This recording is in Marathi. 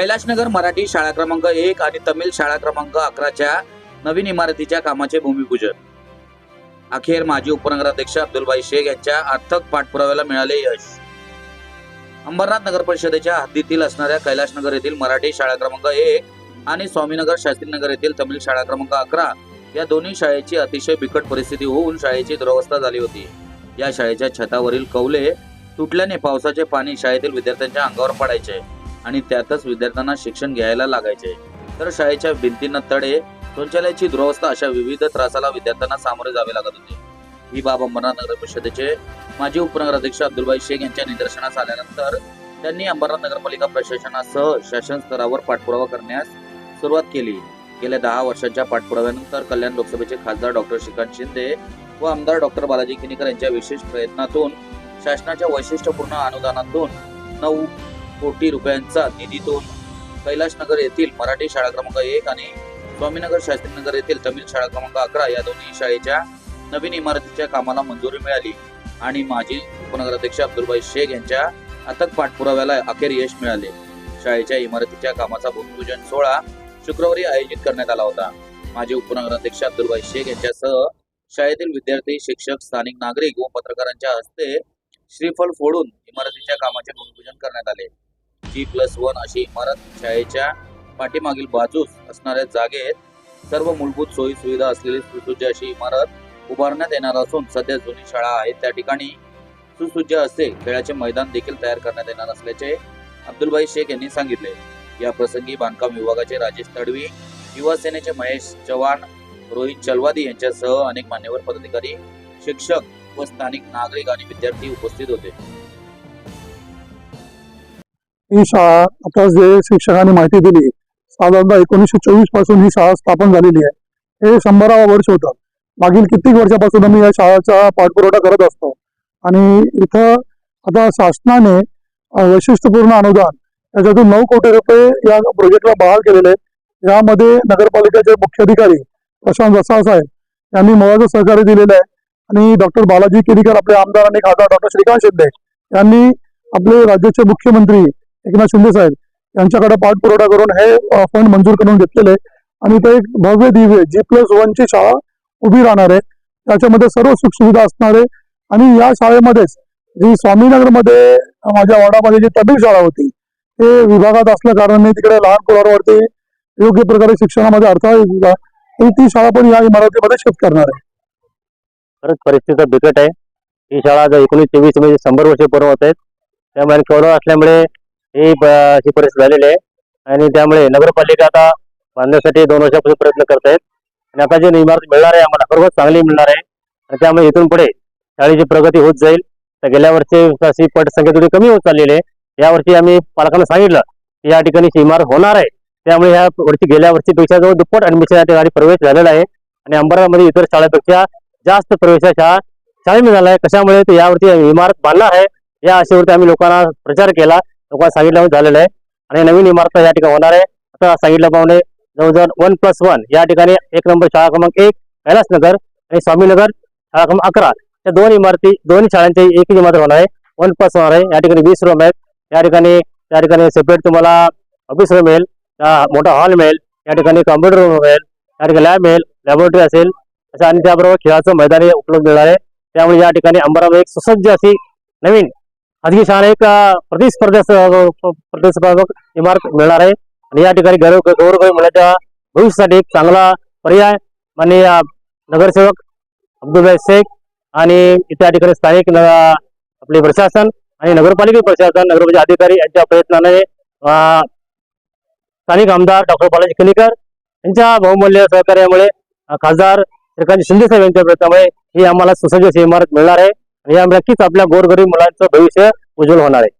कैलाशनगर मराठी शाळा क्रमांक एक आणि तमिळ शाळा क्रमांक अकराच्या नवीन इमारतीच्या कामाचे भूमिपूजन. अखेर माजी उपनगराध्यक्ष अब्दुलबाई शेख यांच्या अथक पाठपुराव्याला मिळाले यश. अंबरनाथ नगर परिषदेच्या हद्दीतील असणाऱ्या कैलाशनगर येथील मराठी शाळा क्रमांक एक आणि स्वामीनगर शास्त्रीनगर येथील तमिळ शाळा क्रमांक अकरा या दोन्ही शाळेची अतिशय बिकट परिस्थिती होऊन शाळेची दुरवस्था झाली होती. या शाळेच्या छतावरील कौले तुटल्याने पावसाचे पाणी शाळेतील विद्यार्थ्यांच्या अंगावर पडायचे. आणि त्यातच विद्यार्थ्यांना शिक्षण घ्यायला लागायचे. तर शाळेच्या भिंतींना तडे शौचालयाची दुरवस्था अशा विविध त्रासाला विद्यार्थ्यांना सामोरे जावे लागत होते. ही बाब अंबरनाथ नगर परिषदेचे माजी उपनगराध्यक्ष अब्दुलबाई शेख यांच्या निदर्शनास आल्यानंतर त्यांनी अंबरनाथ नगरपालिका प्रशासनासह शासन स्तरावर पाठपुरावा करण्यास सुरुवात केली. गेल्या दहा वर्षांच्या पाठपुराव्यानंतर कल्याण लोकसभेचे खासदार डॉक्टर श्रीकांत शिंदे व आमदार डॉक्टर बालाजी किनीकर यांच्या विशेष प्रयत्नातून शासनाच्या वैशिष्ट्यपूर्ण अनुदानातून नऊ कोटी रुपयांचा निधीतून कैलाशनगर येथील मराठी शाळा क्रमांक एक आणि स्वामीनगर शास्त्रीनगर येथील तमिळ शाळा क्रमांक अकरा या दोन्ही शाळेच्या नवीन इमारतीच्या कामाला मंजुरी मिळाली. आणि माजी उपनगराध्यक्ष अब्दुलबाई शेख यांच्या अथक पाठपुराव्याला अखेर यश मिळाले. शाळेच्या इमारतीच्या कामाचा भूमिपूजन सोहळा शुक्रवारी आयोजित करण्यात आला होता. माजी उपनगराध्यक्ष अब्दुलबाई शेख यांच्यासह शाळेतील विद्यार्थी शिक्षक स्थानिक नागरिक व पत्रकारांच्या हस्ते श्रीफळ फोडून इमारतीच्या कामाचे भूमिपूजन करण्यात आले. जी प्लस वन अशी इमारत शाळेच्या पाठीमागील बाजूस असणाऱ्या जागेत सर्व मूलभूत सोयी सुविधा असलेली सुसज्ज अशी इमारत उभारण्यात येणार असून सध्या जुनी शाळा आहे त्या ठिकाणी सुसज्ज असे खेळाचे मैदान देखील तयार करण्यात येणार असल्याचे अब्दुलबाई शेख यांनी सांगितले. या प्रसंगी बांधकाम विभागाचे राजेश तडवी युवा सेनेचे महेश चव्हाण रोहित चलवादी यांच्यासह अनेक मान्यवर पदाधिकारी शिक्षक व स्थानिक नागरिक आणि विद्यार्थी उपस्थित होते. ही शाळा आता जे शिक्षकांनी माहिती दिली साधारणतः एकोणीसशे चोवीसपासून ही शाळा स्थापन झालेली आहे. हे शंभरावं वर्ष होतं. मागील कित्येक वर्षापासून आम्ही या शाळेचा पाठपुरवठा करत असतो. आणि इथं आता शासनाने वैशिष्ट्यपूर्ण अनुदान त्याच्यातून नऊ कोटी रुपये या प्रोजेक्टला बहाल केलेले आहेत. यामध्ये नगरपालिकेचे मुख्याधिकारी प्रशांत जसा साहेब यांनी मोलाचं सहकार्य दिलेलं आहे. आणि डॉक्टर बालाजी केरीकर आपले आमदार आणि खासदार डॉक्टर श्रीकांत शिंदे यांनी आपले राज्याचे मुख्यमंत्री एकनाथ शिंदे साहेब यांच्याकडे पाठपुरवठा करून हे फंड मंजूर करून घेतलेले आणि ते एक भव्य दिव्य जी प्लस वन ची शाळा उभी राहणार आहे. त्याच्यामध्ये सर्व सुखसुविधा असणार आहे. आणि या शाळेमध्येच जी स्वामीनगरमध्ये माझ्या वार्डामध्ये जी तबील शाळा होती ते विभागात असल्या कारणाने तिकडे लहान मुलांवरती योग्य प्रकारे शिक्षणामध्ये अडथळा येत होता. आणि ती शाळा पण या इमारतीमध्ये शिफ्ट करणार आहे. खरंच परिस्थिती बिकट आहे. ही शाळा आता एकोणीस तेवीस म्हणजे शंभर वर्ष पूर्ण होत आहेत. त्यामुळे कोरोना असल्यामुळे ही शिफारस झालेली आहे. आणि त्यामुळे नगरपालिका आता बांधण्यासाठी दोन वर्षापासून प्रयत्न करत आहेत आणि आता जी इमारत मिळणार आहे आम्हाला खरोखर चांगली मिळणार आहे. आणि त्यामुळे इथून पुढे शाळेची प्रगती होत जाईल. तर गेल्या वर्षी अशी पटसंख्या थोडी कमी होत चाललेली आहे. यावर्षी आम्ही पालकांना सांगितलं की या ठिकाणी इमारत होणार आहे. त्यामुळे ह्या वर्षी गेल्या वर्षीपेक्षा जवळ दुप्पट ऍडमिशन या ठिकाणी प्रवेश झालेला आहे. आणि अंबरनाथमध्ये इतर शाळेपेक्षा जास्त प्रवेशा शाळा शाळेमध्ये झाला आहे कशामुळे? तर यावरती इमारत बांधणार आहे. या आशेवरती आम्ही लोकांना प्रचार केला. लोकांना सांगितलं झालेलं आहे. आणि नवीन इमारत या ठिकाणी होणार आहे. आता सांगितल्याप्रमाणे जवळजवळ वन प्लस वन या ठिकाणी एक नंबर शाळा क्रमांक एक कैलासनगर आणि स्वामीनगर शाळा क्रमांक अकरा. या दोन इमारती दोन शाळांची एक इमारत होणार आहे. वन प्लस होणार आहे. या ठिकाणी वीस रूम आहेत. या ठिकाणी त्या ठिकाणी सेपरेट तुम्हाला ऑफिस रूम मिळेल. मोठा हॉल मिळेल. या ठिकाणी कॉम्प्युटर रूम मिळेल. या ठिकाणी लॅब मिळेल. लॅबोरेटरी असेल. असं आणि त्याबरोबर खेळाचं मैदान उपलब्ध मिळणार आहे. त्यामुळे या ठिकाणी अंबरामध्ये एक सुसज्ज अशी नवीन खाजगी शाळा एक प्रतिस्पर्धा प्रतिस्पर्धात्मक इमारत मिळणार आहे. आणि या ठिकाणी गौरव गौरवकारी मुलाच्या भविष्यासाठी एक चांगला पर्याय माननीय नगरसेवक अब्दुलभाई शेख आणि त्या ठिकाणी स्थानिक आपले प्रशासन आणि नगरपालिका प्रशासन नगरपालिका अधिकारी यांच्या प्रयत्नाने स्थानिक आमदार डॉक्टर बालाजी कनिकर यांच्या बहुमूल्य सहकार्यामुळे खासदार श्रीकांत शिंदे साहेब यांच्या प्रयत्नामुळे ही आम्हाला सुसज्ज इमारत मिळणार आहे. आणि या नक्कीच आपल्या गोरगरीब मुलांचं भविष्य उज्ज्वल होणार आहे.